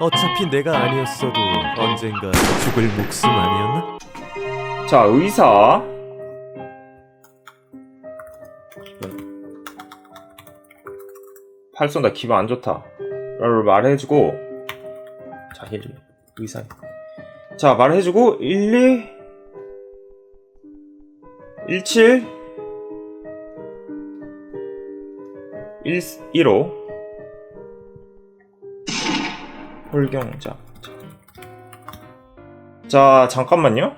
어차피 내가 아니었어도 언젠가 죽을 목숨 아니었나? 자, 의사. 팔 쏜다. 기분 안 좋다. 라를 말해주고. 자, 1, 2. 의사. 자, 말해주고. 1, 2. 1, 7. 1, 1호. 홀경자. 자, 잠깐만요.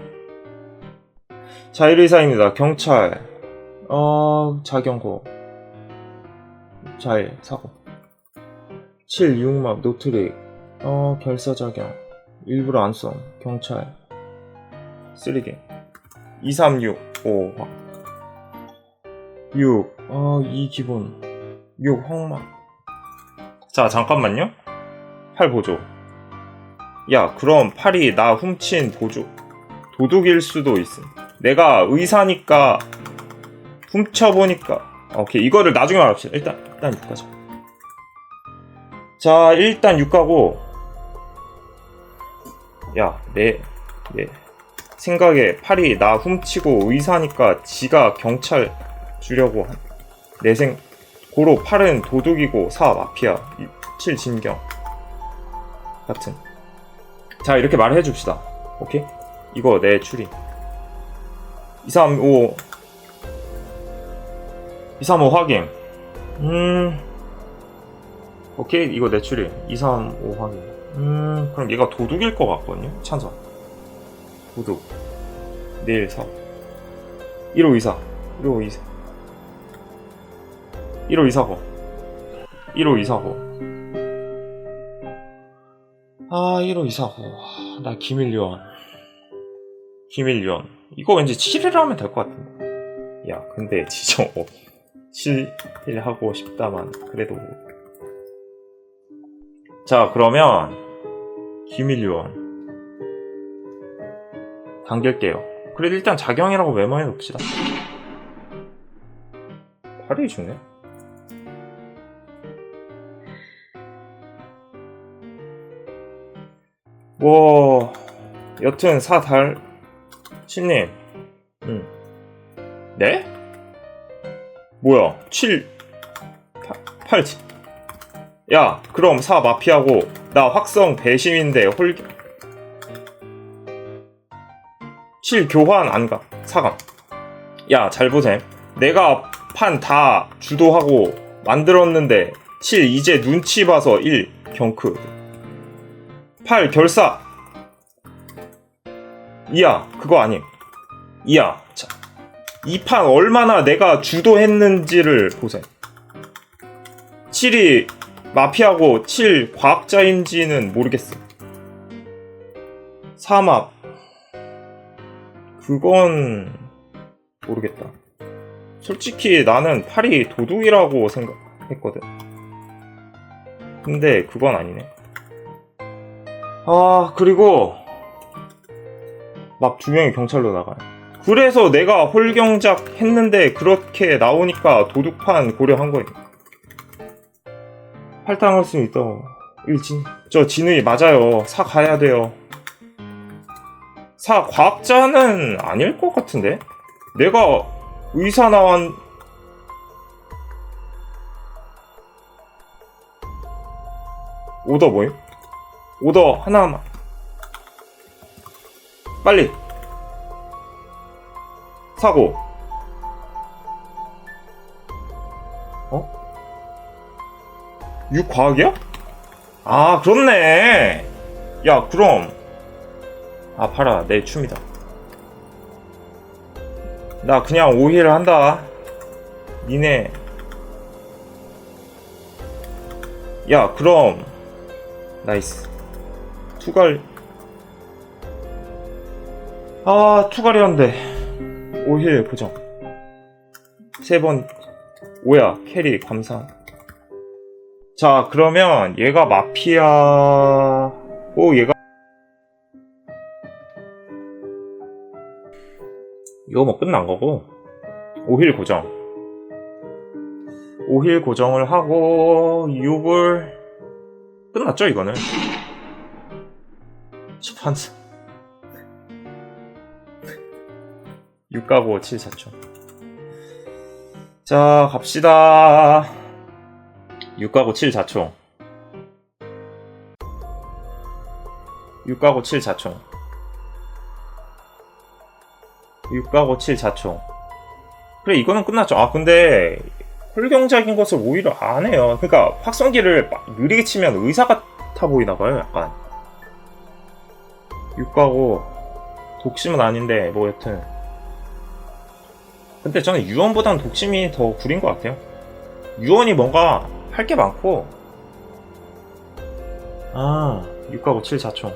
자, 1의사입니다. 경찰. 어, 자경고. 잘, 사고. 7, 6막, 노트릭. 어, 결사자경. 일부러 안 써. 경찰. 쓰리개. 2, 3, 6, 5, 확. 6, 어, 2 기본. 6, 황막. 자, 잠깐만요. 8 보조. 야, 그럼 8이 나 훔친 보조. 도둑일 수도 있음. 내가 의사니까 훔쳐보니까 오케이 이거를 나중에 말합시다 일단 일단 6가자 자 일단 6가고 야 내 내 생각에 팔이 나 훔치고 의사니까 지가 경찰 주려고 한. 내 생 고로 8은 도둑이고 4 마피아 7 진경 같은. 자 이렇게 말해 줍시다. 오케이? 이거 내 추리. 2, 3, 5 2, 3, 5 확인. 음. 오케이 이거 내 추리. 2, 3, 5 확인. 음 그럼 얘가 도둑일 것 같거든요? 찬성. 도둑. 내일 4 1호 2, 4 1호 2, 4 1호 2, 4 9 1호 2, 4 9 아, 1호 2, 4 9. 나 김일요원. 김일요원. 이거 왠지 7일 하면 될 것 같은데. 야, 근데 지정 어, 7일 하고 싶다만 그래도 자, 그러면 김일요원 당길게요. 그래도 일단 자경이라고 메모해 놓읍시다. 8이 죽네. 뭐 여튼 사달. 신님. 응 네? 뭐야? 7 8 야 그럼 4 마피아고 나 확성 배심인데 홀... 7 교환 안가. 4감. 야 잘 보셈. 내가 판 다 주도하고 만들었는데 7 이제 눈치 봐서 1 경크 8 결사. 이야 그거 아님. 이야 자, 이 판 얼마나 내가 주도했는지를 보세요 7이 마피아고 7 과학자인지는 모르겠음. 3합. 그건 모르겠다. 솔직히 나는 8이 도둑이라고 생각했거든. 근데 그건 아니네 아, 그리고 막 두 명이 경찰로 나가요. 그래서 내가 홀경작 했는데 그렇게 나오니까 도둑판 고려한 거예요. 팔당할 수 있다. 일진. 저 진우이 맞아요. 사 가야 돼요. 사 과학자는 아닐 것 같은데? 내가 의사 나왔 오더 뭐임? 오더 하나만 빨리. 사고. 어? 6 과학이야? 아 그렇네. 야 그럼. 아 팔아. 내 춤이다. 나 그냥 5일 한다. 니네. 야 그럼. 나이스 투갈. 아 투갈이었는데. 오힐 고정. 세 번. 오야 캐리 감사 자 그러면 얘가 마피아고 얘가. 이거 뭐 끝난 거고. 5힐 고정. 5힐 고정을 하고 6을 끝났죠 이거는 주판사 6 가고 7 4초 자 갑시다. 6 가고 7 4초 6 가고 7 4초 6 가고 7 4초 그래 이거는 끝났죠. 아 근데 홀경적인 것을 오히려 안 해요. 그러니까 확성기를 막 느리게 치면 의사 같아 보이나 봐요 약간 6가고 독심은 아닌데 뭐 여튼. 근데 저는 유언보단 독심이 더 구린 것 같아요. 유언이 뭔가 할 게 많고. 아 6가고 7 4총.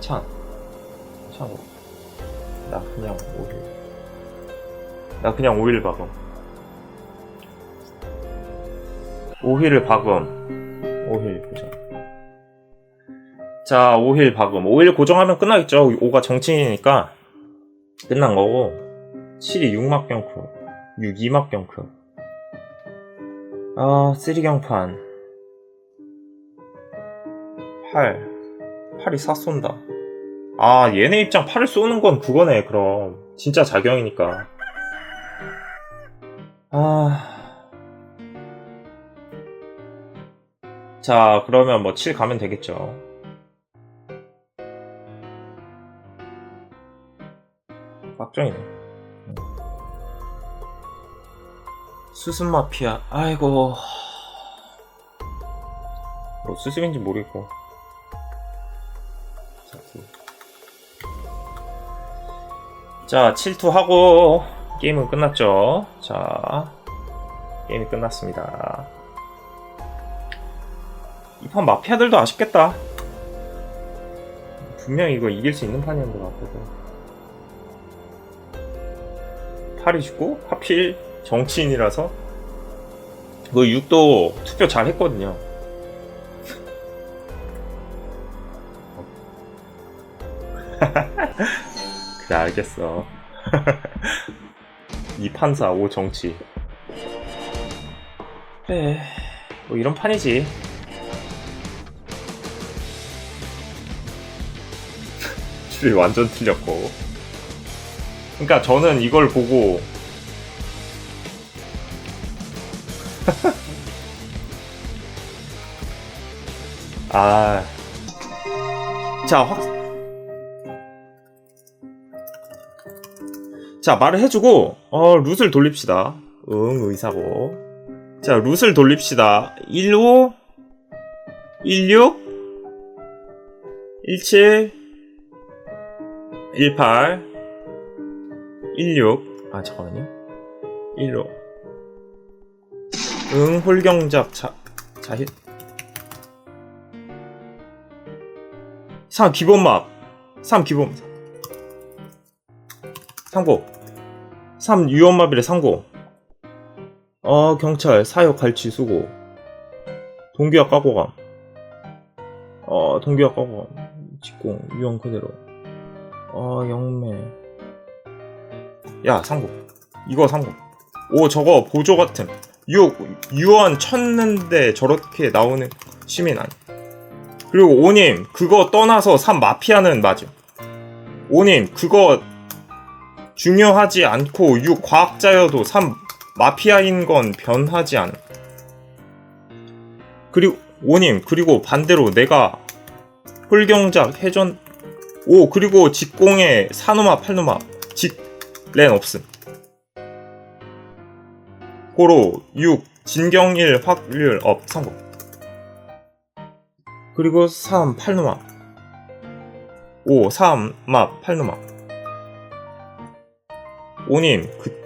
찬 참고 나 그냥 5일. 나 그냥 5일 박음. 5힐을 박음. 5힐 고정 자 5힐 박음. 5힐 고정하면 끝나겠죠. 5가 정치니까 끝난 거고. 7이 6막 경크 6 2막 경크. 아 3경판. 8 8이 4 쏜다. 아 얘네 입장 8을 쏘는 건 그거네 그럼. 진짜 자경이니까. 아. 자, 그러면 뭐 7 가면 되겠죠. 빡정이네. 수습 마피아, 아이고. 뭐 수습인지 모르겠고. 자, 그. 자, 7투 하고, 게임은 끝났죠. 자, 게임이 끝났습니다. 이 판 마피아들도 아쉽겠다. 분명히 이거 이길 수 있는 판이었는 것 같거든. 8이 죽고 하필 정치인이라서 그 6도 투표 잘 했거든요. 그래 알겠어. 이 판사 오 정치. 그래 뭐 이런 판이지. 줄이 완전 틀렸고. 그러니까 저는 이걸 보고 아. 자, 확 자, 말을 해주고, 어, 룻을 돌립시다. 응, 의사고. 자, 룻을 돌립시다. 15, 16, 17, 18 16 아 잠깐만요. 15응 홀경작 자 자힐 3 기본맵 3 기본. 상고. 3 유언맵이래 상고. 어 경찰 사역 갈치 수고. 동기화 까고감. 어 동기화 까고감. 직공 유언 그대로. 어, 영매. 야, 상고. 이거 상고. 오, 저거 보조 같은. 유, 유언 쳤는데 저렇게 나오는 시민 아니. 그리고 오님, 그거 떠나서 3 마피아는 맞음. 오님, 그거 중요하지 않고 6 과학자여도 3 마피아인 건 변하지 않음. 그리고 오님, 그리고 반대로 내가 홀경작 해전 오 그리고 직공에 사노마 팔노마 직 렌 없음. 고로 6 진경일 확률 업 성공. 그리고 3 팔노마. 5 3마 팔노마. 5님 그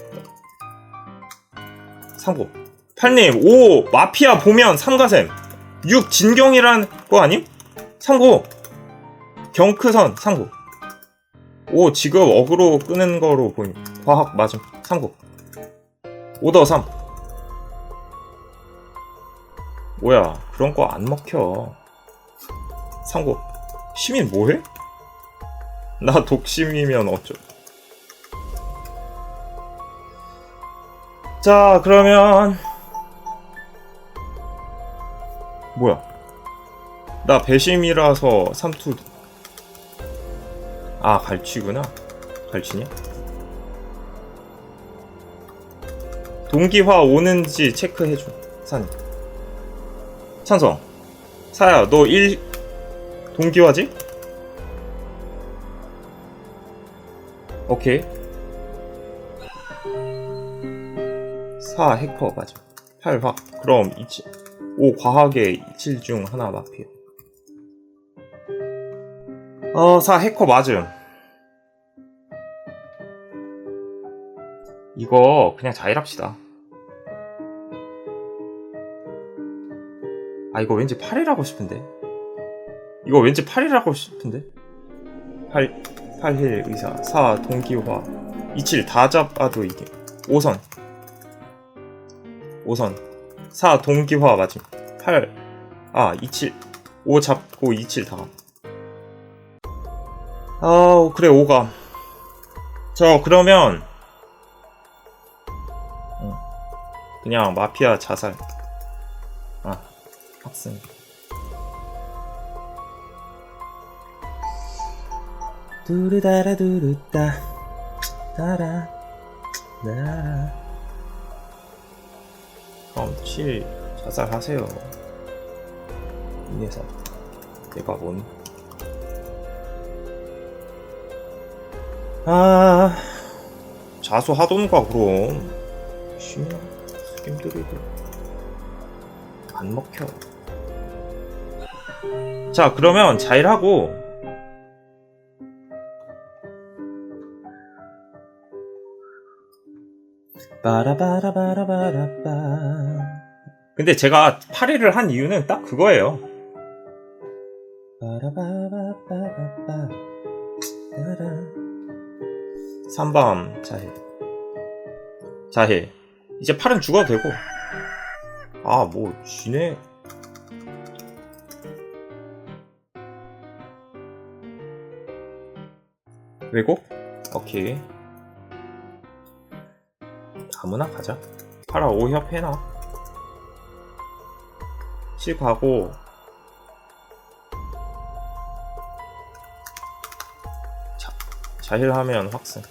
상고 8님 5 마피아 보면 삼가셈 6 진경이란 거 아님? 상고 경크선 상고 오 직업 어그로 끄는 거로 보임 과학 맞음. 상고 오더 3 뭐야 그런 거 안 먹혀. 상고 시민 뭐해? 나 독심이면 어쩌. 자 그러면. 뭐야? 나 배심이라서 3투 아 갈취구나. 갈취냐? 동기화 오는지 체크해줘. 사님 찬성. 사야 너 1 동기화지? 오케이. 4 해커 맞아. 8확 그럼 27 5 과하게 27중 하나 마피아 어4 해커 맞음. 이거 그냥 자일합시다. 아 이거 왠지 8이라고 싶은데? 이거 왠지 8이라고 싶은데? 8 8힐 의사 4 동기화. 27 다 잡아도 이게. 5선. 5선. 4 동기화 맞음. 8 아, 27 5 잡고 27 다. 아, 그래 5가. 저 그러면 음, 그냥 마피아 자살. 아, 학생. 두르다라 두르다 따라 나라 그럼 7 자살하세요 이 녀석 내가 뭔 아... 자수하던가 그럼. 쉬면 스김들이고 안 먹혀. 자 그러면 자일하고. 빠라바라바라바라바. 근데 제가 8위를 한 이유는 딱 그거예요. 빠라바라바라바. 따라 3번 자힐 자힐 이제 8은 죽어도 되고. 아뭐 쥐네. 왜곡? 오케이. 아무나 가자. 파라 5협 해놔 7 가고. 자, 자힐하면 확승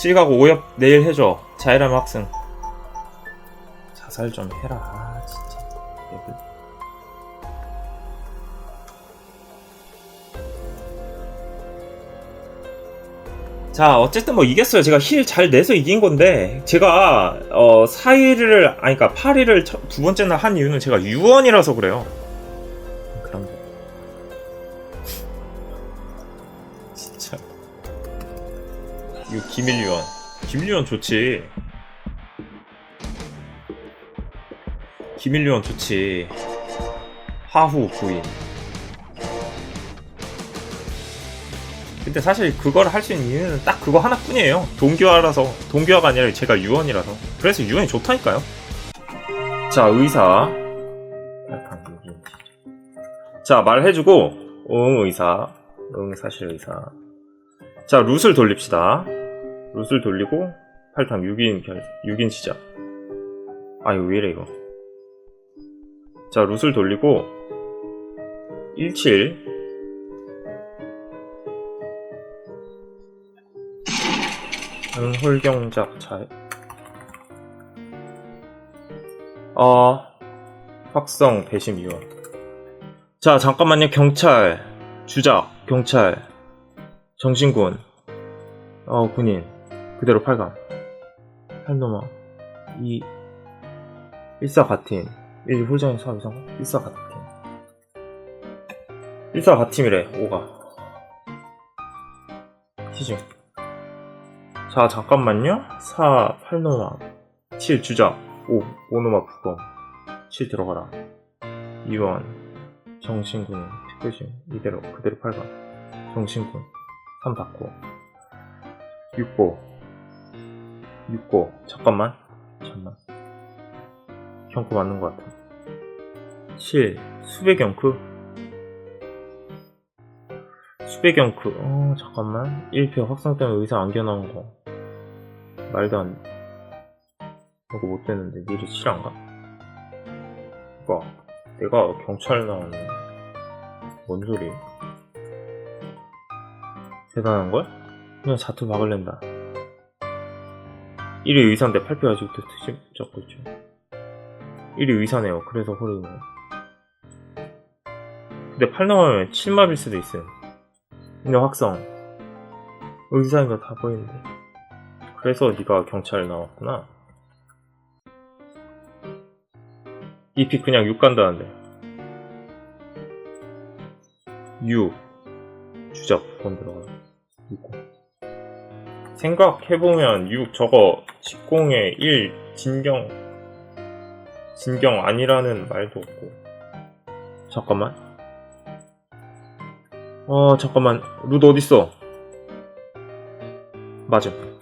7 가고 5협 내일 해줘. 자힐하면 확승 자살 좀 해라. 아, 진짜. 자 어쨌든 뭐 이겼어요. 제가 힐 잘 내서 이긴 건데 제가 어 4위를 아니 그니까 8위를 두 번째 날 한 이유는 제가 유언이라서 그래요 이거 기밀 유언 기밀 유언 좋지. 기밀 유언 좋지. 하후 부인. 근데 사실 그걸 할 수 있는 이유는 딱 그거 하나뿐이에요. 동기화라서. 동기화가 아니라 제가 유언이라서. 그래서 유언이 좋다니까요. 자 의사. 자 말해주고 응 의사. 응 사실 의사 자 룻을 돌립시다. 룻을 돌리고 8탐 6인 결 6인 시작. 아 이거 왜 이래 이거. 자 룻을 돌리고 17 응, 홀경작 잘. 어, 확성 배심 이원. 자, 잠깐만요. 경찰, 주작, 경찰, 정신군, 어, 군인, 그대로 8강. 8노마, 2, 1사 같은, 1 홀장의 사업 이상, 1사 같은. 1사 같팀이래, 5가. 시즌. 자 잠깐만요. 4 8노마 7 주작. 5 5노마 부검. 7 들어가라. 2원. 정신군 특별심 이대로. 그대로 8번 정신군 3 닫고. 6고. 6고. 잠깐만. 잠깐만. 경크 맞는 것 같아. 7 수배 경크? 수배 경크. 어 잠깐만. 1표 확성 때문에 의사 안겨 나온 거. 말도 안 이거 못 되는데 미리 실한가? 이거 내가 경찰 나오는 뭔 소리? 대단한걸? 그냥 자투 박을랜다. 1위 의사인데 8표 아직도 뒤집잡고 있죠. 1위 의사네요. 그래서 호르네 근데 8 넘으면 7마일 수도 있음 근데 확성. 의사인 거 다 보이는데. 그래서 네가 경찰 나왔구나. EP 그냥 6 간다는데. 6 주작 번 들어가 6 생각해보면 6 저거 직공에 1 진경 진경 아니라는 말도 없고. 잠깐만. 어 잠깐만. 루드 어딨어? 맞음.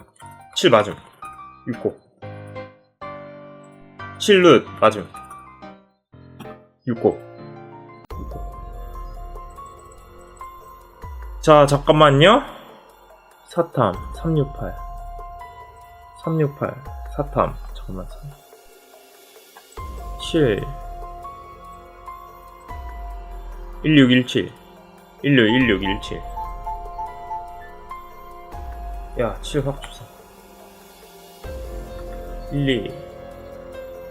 7 맞음. 6고 7룻 맞음. 6고 자 잠깐만요 사탐 368 368 사탐 잠깐만 3 7 1617 161617 야, 7 확 주사. 12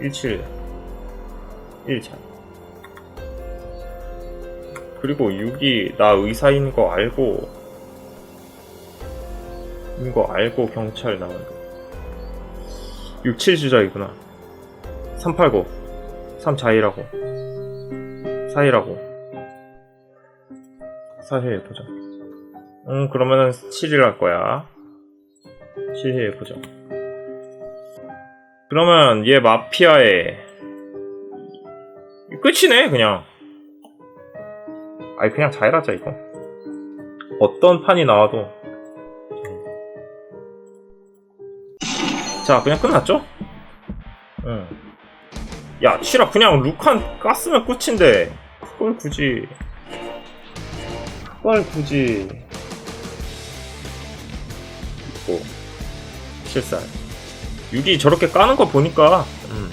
17 1차. 그리고 6이 나 의사인 거 알고 인거 알고 경찰 나온 거. 6, 7 주자이구나. 389 3 자이라고 4이라고 사실 보자. 음 그러면은 7일 할 거야. 7일 보자. 그러면 얘 마피아의 끝이네 그냥. 아니 그냥 자일하자 이거. 어떤 판이 나와도 자 그냥 끝났죠? 응. 야 치라 그냥 룩한 깠으면 끝인데. 그걸 굳이. 그걸 굳이. 있고. 실살. 6이 저렇게 까는 거 보니까 음,